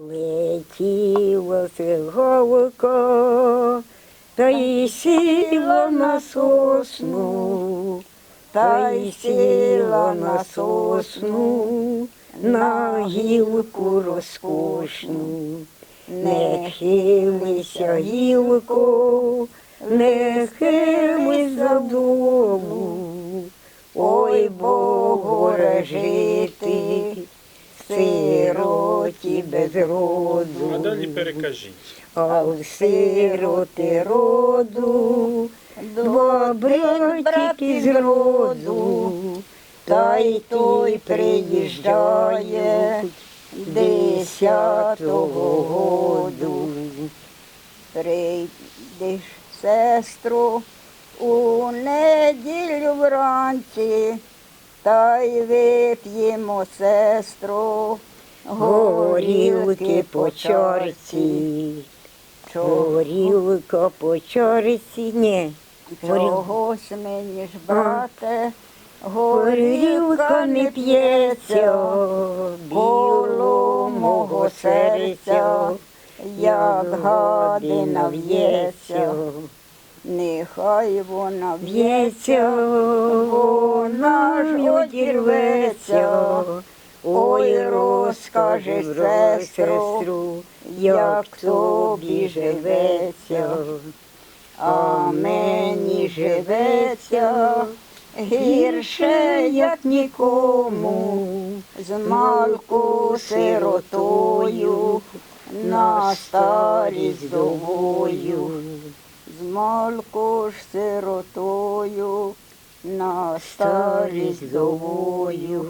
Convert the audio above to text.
Летіло циголко, та й сіло на сосну, та й сіла на сосну, на гілку розкошну. Не хилися, гілко, не хились додому, ой, бо горе жити, сироті без роду. А далі перекажіть. А в сироти роду, два братики з роду, та й той приїжджає десятого году. Прийдеш, сестру, у неділю вранці, та й вип'ємо, сестру, горілки по чарці. Горілка по чарці, ні. Чогось мені ж, брате, Горілка не п'ється коло мого серця, як гадина в'ється. Нехай вона Б'ється, вона ж одірветься. Ой, розкажи, сестру, як тобі живеться. А мені живеться гірше, як нікому, з малку сиротою, на старість вдовою. з малку ж сиротою, на старість довою.